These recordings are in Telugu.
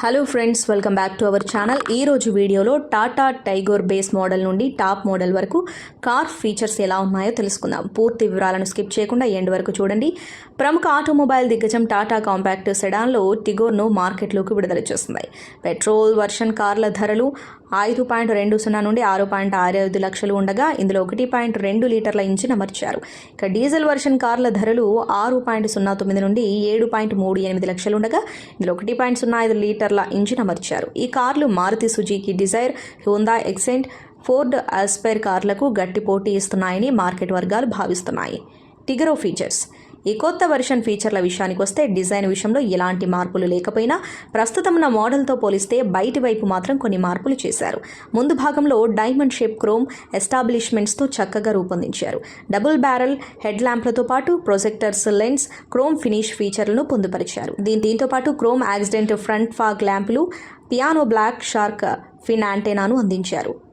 Hello friends welcome back to our channel ఈ రోజు వీడియోలో టాటా టైగోర్ బేస్ మోడల్ నుండి టాప్ మోడల్ వరకు కార్ ఫీచర్స్ ఎలా ఉన్నాయో తెలుసుకుందాం. పూర్తి వివరాలను స్కిప్ చేయకుండా ఎండ్ వరకు చూడండి. ప్రముఖ ఆటోమొబైల్ దిగ్గజం టాటా కాంపాక్ట్ సెడాన్లో టిగోర్ను మార్కెట్లోకి విడుదల చేస్తుంది. పెట్రోల్ వర్షన్ కార్ల ధరలు ఐదు పాయింట్ రెండు సున్నా నుండి ఆరు పాయింట్ ఆరు ఐదు లక్షలు ఉండగా ఇందులో ఒకటి పాయింట్ రెండు లీటర్ల ఇంజిన్ అమర్చారు. ఇక డీజిల్ వర్షన్ కార్ల ధరలు ఆరు పాయింట్ సున్నా తొమ్మిది నుండి ఏడు పాయింట్ మూడు ఎనిమిది లక్షలు ఉండగా ఇందులో ఒకటి పాయింట్ సున్నా ఐదు లీటర్ సిలిండర్ల ఇంజిన్ అమర్చారు. ఈ కార్లు Maruti Suzuki Dzire Hyundai Xcent Ford Aspire కార్లకు గట్టి పోటీ ఇస్తున్నాయని మార్కెట్ వర్గాలు భావిస్తున్నాయి. టిగరో ఫీచర్స్. ఈ కొత్త వెర్షన్ ఫీచర్ల విషయానికి వస్తే డిజైన్ విషయంలో ఎలాంటి మార్పులు లేకపోయినా ప్రస్తుతం ఉన్న మోడల్తో పోలిస్తే బయటి వైపు మాత్రం కొన్ని మార్పులు చేశారు. ముందు భాగంలో డైమండ్ షేప్ క్రోమ్ ఎస్టాబ్లిష్మెంట్స్తో చక్కగా రూపొందించారు. డబుల్ బ్యారల్ హెడ్ ల్యాంప్లతో పాటు ప్రొజెక్టర్స్ లెన్స్ క్రోమ్ ఫినిష్ ఫీచర్లను పొందుపరిచారు. దీని దీంతో పాటు క్రోమ్ యాక్సిడెంట్ ఫ్రంట్ ఫాగ్ ల్యాంపులు పియానో బ్లాక్ షార్క్ ఫిన్ యాంటెనాను అందించారు.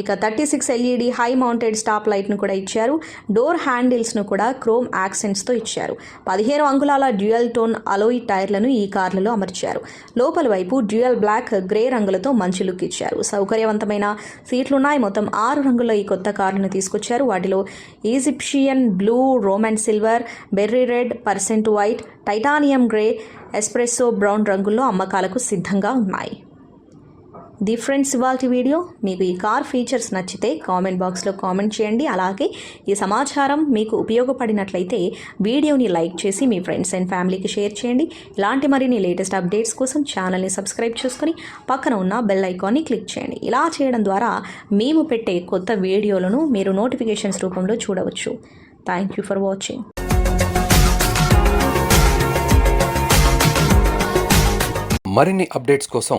ఇక thirty six LED high mounted stop లైట్ను కూడా ఇచ్చారు. డోర్ హ్యాండిల్స్ను కూడా క్రోమ్ యాక్సెంట్స్తో ఇచ్చారు. పదిహేను అంగుళాల డ్యూయల్ టోన్ అలోయి టైర్లను ఈ కార్లలో అమర్చారు. లోపల వైపు డ్యూయల్ బ్లాక్ గ్రే రంగులతో మంచి లుక్ ఇచ్చారు. సౌకర్యవంతమైన సీట్లున్నాయి. మొత్తం ఆరు రంగుల్లో ఈ కొత్త కార్లను తీసుకొచ్చారు. వాటిలో Egyptian blue Roman silver berry red percent white titanium grey espresso brown రంగుల్లో అమ్మకాలకు సిద్ధంగా ఉన్నాయి. ది ఫ్రెండ్స్ ఇవాల్టి వీడియో. మీకు ఈ కార్ ఫీచర్స్ నచ్చితే కామెంట్ బాక్స్లో కామెంట్ చేయండి. అలాగే ఈ సమాచారం మీకు ఉపయోగపడినట్లయితే వీడియోని లైక్ చేసి మీ ఫ్రెండ్స్ అండ్ ఫ్యామిలీకి షేర్ చేయండి. ఇలాంటి మరిన్ని లేటెస్ట్ అప్డేట్స్ కోసం ఛానల్ని సబ్స్క్రైబ్ చేసుకొని పక్కన ఉన్న బెల్ ఐకాన్ని క్లిక్ చేయండి. ఇలా చేయడం ద్వారా మేము పెట్టే కొత్త వీడియోలను మీరు నోటిఫికేషన్స్ రూపంలో చూడవచ్చు. థ్యాంక్ యూ ఫర్ వాచింగ్ మరిన్ని అప్డేట్స్ కోసం